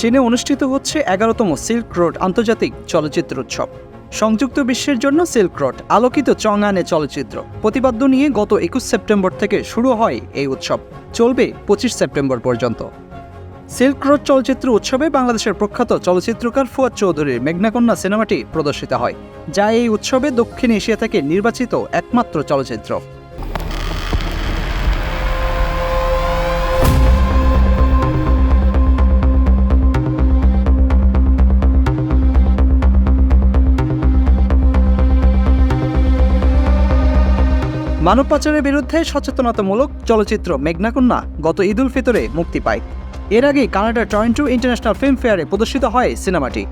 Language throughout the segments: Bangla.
চীনে অনুষ্ঠিত হচ্ছে এগারোতম সিল্ক রোড আন্তর্জাতিক চলচ্চিত্র উৎসব। সংযুক্ত বিশ্বের জন্য সিল্ক রোড আলোকিত চংআনে চলচ্চিত্র। প্রতিপাদ্য নিয়ে গত একুশ সেপ্টেম্বর থেকে শুরু হয় এই উৎসব। চলবে পঁচিশ সেপ্টেম্বর পর্যন্ত। সিল্ক রোড চলচ্চিত্র উৎসবে বাংলাদেশের প্রখ্যাত চলচ্চিত্রকার ফুয়াদ চৌধুরীর মেঘনাকন্যা সিনেমাটি প্রদর্শিত হয়, যা এই উৎসবে দক্ষিণ এশিয়া থেকে নির্বাচিত একমাত্র চলচ্চিত্র। মানব পাচারের বিরুদ্ধে সচেতনতামূলক চলচ্চিত্র মেঘনাকন্যা গত ঈদ উল ফিতরে মুক্তি পায়। এর আগে কানাডার টরন্টো ইন্টারন্যাশনাল ফিল্ম ফেয়ারে প্রদর্শিত হয় সিনেমাটি।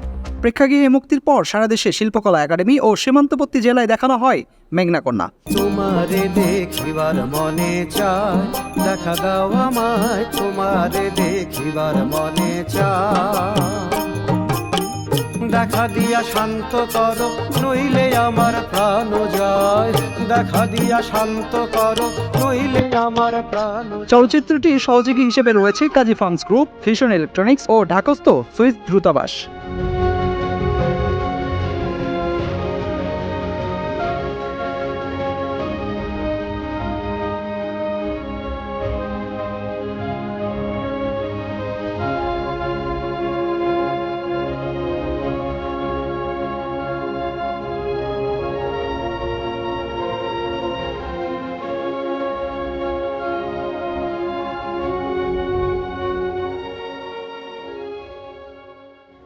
প্রেক্ষাগৃহে মুক্তির পর সারা দেশে শিল্পকলা একাডেমি ও সীমান্তবর্তী জেলায় দেখানো হয় মেঘনাকন্যা। মনে দেখা দাও আমায়, তোমারে দেখিবার মনে দেখা দিয়া শান্ত করো, নইলে আমার প্রাণ যায়। দেখা দিয়া শান্ত করো, নইলে আমার প্রাণ চলচ্চিত্রটি সহযোগী হিসেবে রয়েছে Kazi farms group, fission electronics ও ঢাকস্থ সুইস দ্রুতাবাস।